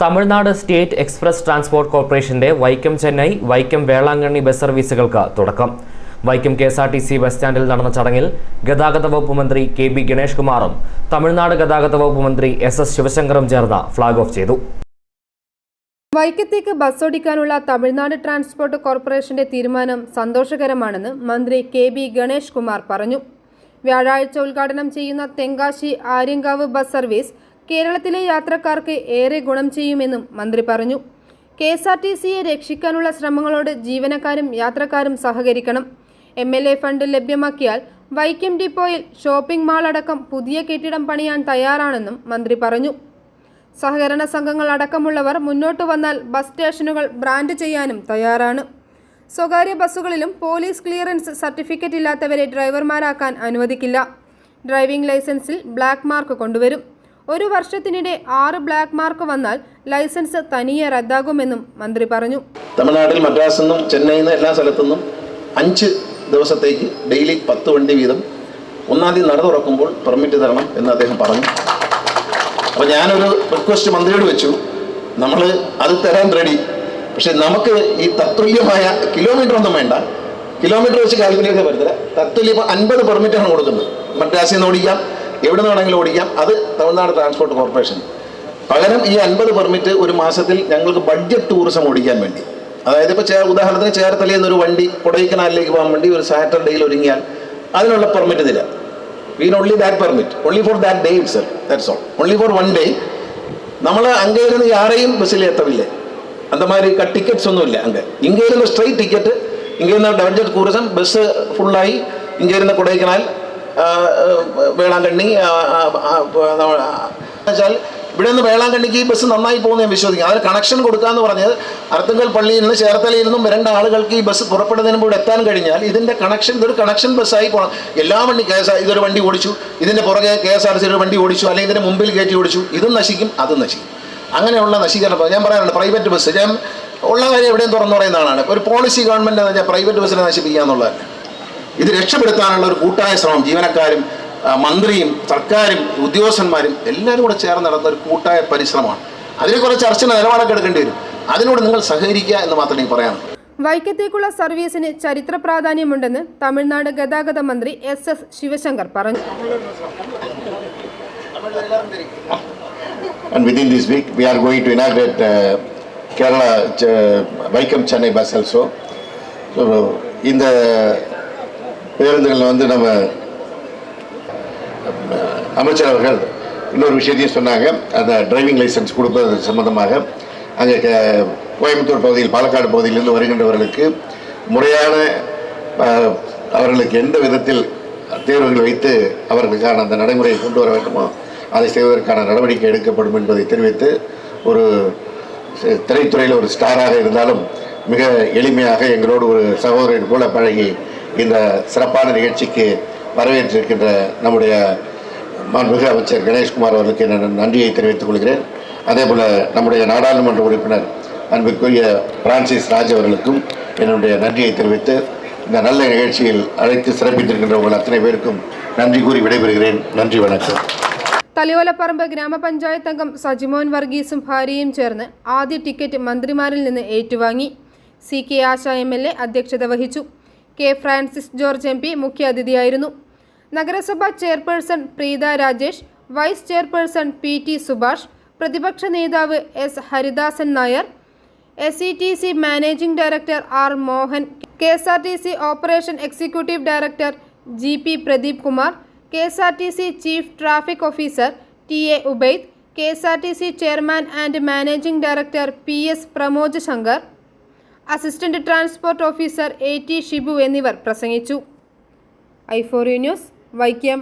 Tamil Nadu state express transport കോർപ്പറേഷന്റെ Vaikom Chennai Vaikom Velankanni bus സർവീസുകൾക്ക് തുടക്കം. Vaikom K S R T C bus സ്റ്റാൻഡിൽ നടന്ന ചടങ്ങിൽ ഗതാഗത വകുപ്പ് മന്ത്രി കെ ബി ഗണേഷ് കുമാറും തമിഴ്നാട് ഗതാഗത വകുപ്പ് മന്ത്രി എസ് എസ് ശിവശങ്കറും ചേർന്ന് ഫ്ളാഗ് ഓഫ് ചെയ്തു. വൈക്കത്തേക്ക് ബസ് ഓടിക്കാനുള്ള തമിഴ്നാട് ട്രാൻസ്പോർട്ട് കോർപ്പറേഷന്റെ തീരുമാനം സന്തോഷകരമാണെന്ന് മന്ത്രി കെ ബി ഗണേഷ് കുമാർ പറഞ്ഞു. വ്യാഴാഴ്ച ഉദ്ഘാടനം ചെയ്യുന്ന തെങ്കാശി ആര്യങ്കാവ് ബസ് സർവീസ് കേരളത്തിലെ യാത്രക്കാർക്ക് ഏറെ ഗുണം ചെയ്യുമെന്നും മന്ത്രി പറഞ്ഞു. കെ എസ് ആർ ടി സിയെ രക്ഷിക്കാനുള്ള ശ്രമങ്ങളോട് ജീവനക്കാരും യാത്രക്കാരും സഹകരിക്കണം. എം എൽ എ ഫണ്ട് ലഭ്യമാക്കിയാൽ വൈക്കം ഡിപ്പോയിൽ ഷോപ്പിംഗ് മാൾ അടക്കം പുതിയ കെട്ടിടം പണിയാൻ തയ്യാറാണെന്നും മന്ത്രി പറഞ്ഞു. സഹകരണ സംഘങ്ങൾ അടക്കമുള്ളവർ മുന്നോട്ട് വന്നാൽ ബസ് സ്റ്റേഷനുകൾ ബ്രാൻഡ് ചെയ്യാനും തയ്യാറാണ്. സ്വകാര്യ ബസ്സുകളിലും പോലീസ് ക്ലിയറൻസ് സർട്ടിഫിക്കറ്റ് ഇല്ലാത്തവരെ ഡ്രൈവർമാരാക്കാൻ അനുവദിക്കില്ല. ഡ്രൈവിംഗ് ലൈസൻസിൽ ബ്ലാക്ക് മാർക്ക് കൊണ്ടുവരും. ഒരു വർഷത്തിനിടെ ആറ് ബ്ലാക്ക് മാർക്ക് വന്നാൽ ലൈസൻസ് തനിയെ റദ്ദാകുമെന്നും മന്ത്രി പറഞ്ഞു. തമിഴ്നാട്ടിൽ മദ്രാസിൽ നിന്നും ചെന്നൈയിൽ നിന്ന് എല്ലാ സ്ഥലത്തു നിന്നും അഞ്ച് ദിവസത്തേക്ക് ഡെയിലി പത്ത് വണ്ടി വീതം ഒന്നാം തീയതി നട തുറക്കുമ്പോൾ പെർമിറ്റ് തരണം എന്ന് അദ്ദേഹം പറഞ്ഞു. അപ്പോൾ ഞാനൊരു റിക്വസ്റ്റ് മന്ത്രിയോട് വെച്ചു. നമ്മൾ അത് തരാൻ റെഡി പക്ഷെ നമുക്ക് ഈ തത്തുല്യമായ കിലോമീറ്റർ ഒന്നും വേണ്ട. കിലോമീറ്റർ വെച്ച് കാൽക്കുലേറ്റ് വരുത്തില്ല തത്തുല്യം അൻപത് പെർമിറ്റാണ് കൊടുക്കുന്നത്. മദ്രാസിൽ നിന്ന് ഓടിക്കാം. എവിടെ നിന്നാണെങ്കിലും ഓടിക്കാം. അത് തമിഴ്നാട് ട്രാൻസ്പോർട്ട് കോർപ്പറേഷൻ പകരം ഈ അൻപത് പെർമിറ്റ് ഒരു മാസത്തിൽ ഞങ്ങൾക്ക് ബഡ്ജറ്റ് ടൂറിസം ഓടിക്കാൻ വേണ്ടി. അതായത് ഇപ്പോൾ ചേ ഉദാഹരണത്തിന് ചേർത്തലയിൽ നിന്നൊരു വണ്ടി കൊടൈക്കനാലിലേക്ക് പോകാൻ വേണ്ടി ഒരു സാറ്റർഡേയിൽ ഒരുങ്ങിയാൽ അതിനുള്ള പെർമിറ്റ് തരാം when only that permit only for that day itself that's all only for one day നമ്മൾ അങ്ങേരുന്ന് ആരെയും ബസ്സിൽ എത്തവില്ലേ? അന്തമാതിരി ടിക്കറ്റ്സ് ഒന്നുമില്ല അങ്ങ്. ഇങ്ങേരുന്ന് സ്ട്രെയിറ്റ് ടിക്കറ്റ് ഇങ്ങേരുന്ന ബഡ്ജറ്റ് ടൂറിസം ബസ് ഫുള്ളായി ഇങ്ങേരുന്ന കൊടൈക്കനാൽ വേളാങ്കണ്ണി വെച്ചാൽ ഇവിടെ നിന്ന് വേളാങ്കണ്ണിക്ക് ഈ ബസ് നന്നായി പോകുന്ന ഞാൻ വിശ്വസിക്കാം അതിന് കണക്ഷൻ കൊടുക്കാമെന്ന് പറഞ്ഞത് അർത്തുങ്കൽ പള്ളിയിൽ നിന്ന് ചേർത്തലയിൽ നിന്നും വരേണ്ട ആളുകൾക്ക് ഈ ബസ് പുറപ്പെടുന്നതിന് മുമ്പ് എത്താൻ കഴിഞ്ഞാൽ ഇതിന്റെ കണക്ഷൻ ഇതൊരു കണക്ഷൻ ബസ്സായി പോകണം എല്ലാ വണ്ടി കെ എസ് ആർ ഇതൊരു വണ്ടി ഓടിച്ചു. ഇതിന്റെ പുറകെ കെ എസ് ആർ സി ഒരു വണ്ടി ഓടിച്ചു. അല്ലെങ്കിൽ ഇതിന്റെ മുമ്പിൽ കയറ്റി ഓടിച്ചു. ഇതും നശിക്കും അതും നശിക്കും. അങ്ങനെയുള്ള നശീകരണം ഞാൻ പറയാറുണ്ട് പ്രൈവറ്റ് ബസ് ഞാൻ ഉള്ള കാര്യം എവിടെയും തുറന്നു പറയുന്നതാണ് ഒരു പോളിസി ഗവൺമെന്റ് എന്ന് വെച്ചാൽ പ്രൈവറ്റ് ബസ്സിനെ നശിപ്പിക്കുക എന്നുള്ളതല്ല. ഇത് രക്ഷപ്പെടുത്താനുള്ള ഒരു കൂട്ടായ ശ്രമം ജീവനക്കാരും മന്ത്രിയും സർക്കാരും ഉദ്യോഗസ്ഥന്മാരും എല്ലാവരും കൂടെ ചേർന്ന് നടന്ന ഒരു കൂട്ടായ പരിശ്രമമാണ്. അതിനെക്കുറിച്ച് ചർച്ചയുടെ നിലപാടൊക്കെ എടുക്കേണ്ടി വരും. അതിനോട് നിങ്ങൾ സഹകരിക്കുക എന്ന് മാത്രമേ എനിക്ക് പറയാനുള്ളൂ. വൈക്കത്തേക്കുള്ള സർവീസിന് ചരിത്ര പ്രാധാന്യമുണ്ടെന്ന് തമിഴ്നാട് ഗതാഗത മന്ത്രി എസ് എസ് ശിവശങ്കർ പറഞ്ഞു. And within this week, we are going to inaugurate uh, Kerala-Vaikam-Chennai uh, bus also. So, in the பேருந்துகள் வந்து நம்ம அமைச்சர் அவர்கள் இன்னொரு விஷயத்தையும் சொன்னாங்க. அந்த டிரைவிங் லைசன்ஸ் கொடுப்பது சம்பந்தமாக. அங்கே க- கோயம்புத்தூர் பகுதியில் பாலக்காடு பகுதியிலிருந்து வருகின்றவர்களுக்கு முறையான அவர்களுக்கு எந்த விதத்தில் தேர்வுகள் வைத்து அவர்களுக்கான அந்த நடைமுறையை கொண்டு வர வேண்டுமோ அதை செய்வதற்கான நடவடிக்கை எடுக்கப்படும் என்பதை தெரிவித்து ஒரு திரைத்துறையில் ஒரு ஸ்டாராக இருந்தாலும் மிக எளிமையாக எங்களோடு ஒரு சகோதரன் போல பழகி இந்த சிறப்பான நிகழ்ச்சிக்கு வரவேற்றிருக்கின்ற நம்முடைய மாண்புமிகு அமைச்சர் கணேஷ்குமார் அவர்களுக்கு நான் நன்றியை தெரிவித்துக் கொள்கிறேன் அதே போல நம்முடைய நாடாளுமன்ற உறுப்பினர் அன்புக்குரிய பிரான்சிஸ் ராஜ் அவர்களுக்கும் என்னுடைய நன்றியை தெரிவித்து இந்த நல்ல நிகழ்ச்சியில் அழைத்து சிறப்பித்திருக்கின்ற உங்கள் அத்தனை பேருக்கும் நன்றி கூறி விடைபெறுகிறேன் நன்றி வணக்கம் തലയോലപ്പറമ്പ് ഗ്രാമപഞ്ചായത്ത് അംഗം സജിമോൻ വർഗീസും ഭാര്യയും ചേർന്ന് ആദ്യ ടിക്കറ്റ് മന്ത്രിമാരിൽ നിന്ന് ഏറ്റുവാങ്ങി C K Asha M L A അധ്യക്ഷത വഹിച്ചു K Francis George M P മുഖ്യാതിഥിയായിരുന്നു. നഗരസഭാ chairperson Preetha Rajesh vice chairperson P T Subhash പ്രതിപക്ഷ നേതാവ് S Haridasan Nair S E T C managing director R Mohan K S R T C operation executive director G P Pradeep Kumar K S R T C chief traffic officer T A Ubaid K S R T C chairman and managing director P S Pramod Shankar assistant transport officer A T Shibu എന്നിവർ പ്രസംഗിച്ചു ഐഫോറിയ news Vaikom.